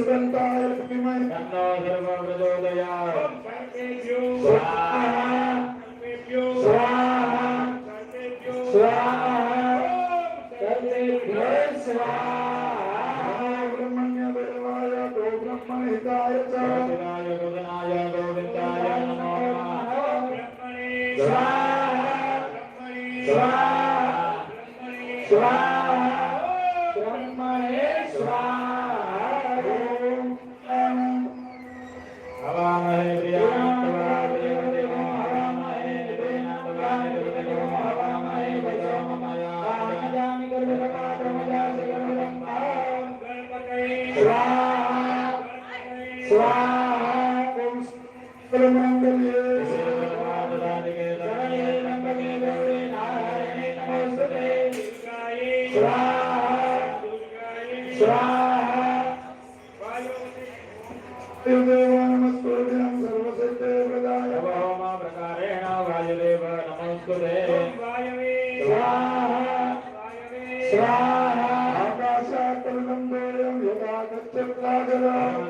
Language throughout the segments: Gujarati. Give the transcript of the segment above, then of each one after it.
सुगंधाय धीमहि तन्नो सर्व प्रचोदयात् स्वाहा स्वाहा स्वाहा सर्वेभ्यो स्वाहा ब्रह्मण्य देवाय गो ब्रह्महिताय च शिवाय गोदनाय गोविन्दाय नमो स्वाहा स्वाहा स्वाहा स्वाहा आकाशात् यदा गच्छत्लागरा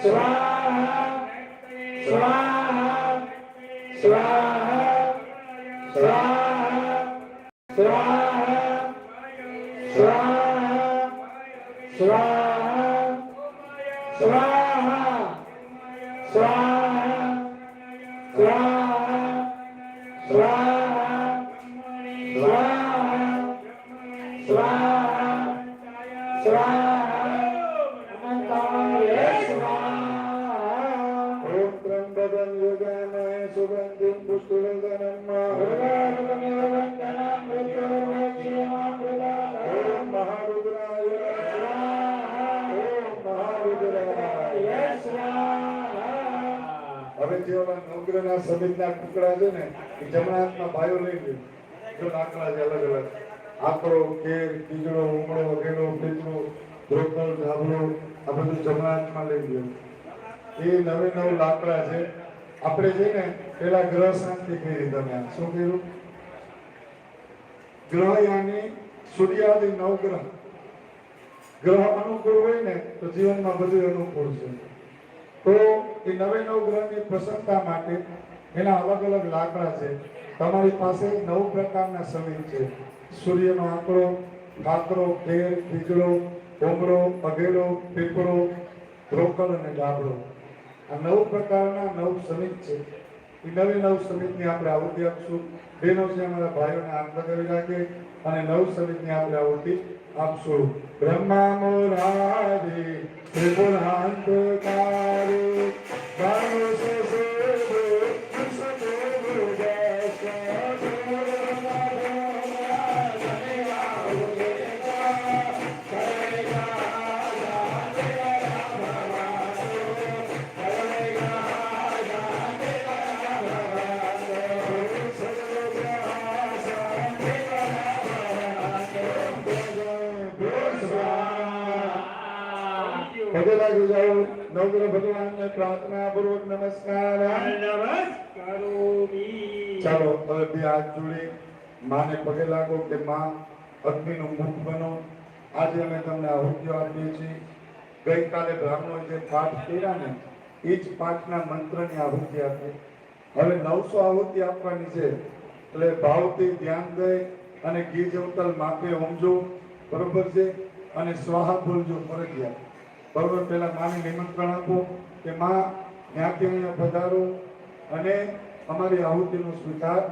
స్వాహ స్వాహ స్వాహ આપણે જઈને પેલા ગ્રહ શાંતિ કરી તમે શું કર્યું? ગ્રહ યાની સૂર્યાદિ નવગ્રહ. ગ્રહ અનુકૂળ હોય ને, તો જીવનમાં બધું અનુકૂળ છે. તો એ નવે નવ ગ્રહની પ્રસન્નતા માટે એના અલગ અલગ લાકડા છે. તમારી પાસે નવ પ્રકારના સમિત છે. સૂર્યનો આંકડો કાકરો કેર, ખીજડો, ઉમરો, અઘેડો, પીપળો, રોકડ અને ગાબડો. આ નવ પ્રકારના નવ સમિત છે. એ નવી નવ સમિતની આપણે આવૃત્તિ આપશું. બેનો છે અમારા ભાઈઓને હાથ લગાવી રાખે અને નવ સમિતની આપણે આવૃત્તિ આપશું. બ્રહ્મા મોરારી ત્રિપુરાંતકારી પગે લાગી જાઓ નવગ્રહ ભગવાનને પ્રાર્થના પૂર્વક નમસ્કાર. ચાલો હવે બે હાથ જોડી માને પગે લાગો કે માં અગ્નિનું મુખ બનો. આજે અમે તમને આહુતિઓ આપીએ છીએ. ગઈકાલે બ્રાહ્મણો જે પાઠ કર્યા ને એ જ પાઠના મંત્રની આહુતિ આપી હવે નવસો આહુતિ આપવાની છે. એટલે ભાવથી ધ્યાન દઈ અને ઘી જવતલ માપે ઊંઝો બરોબર છે? અને સ્વાહા બોલજો ફરજિયાત. બરોબર પહેલાં માને નિમંત્રણ આપો કે માં ત્યાંથી ત્યાં પધારો અને અમારી આહુતિનો સ્વીકાર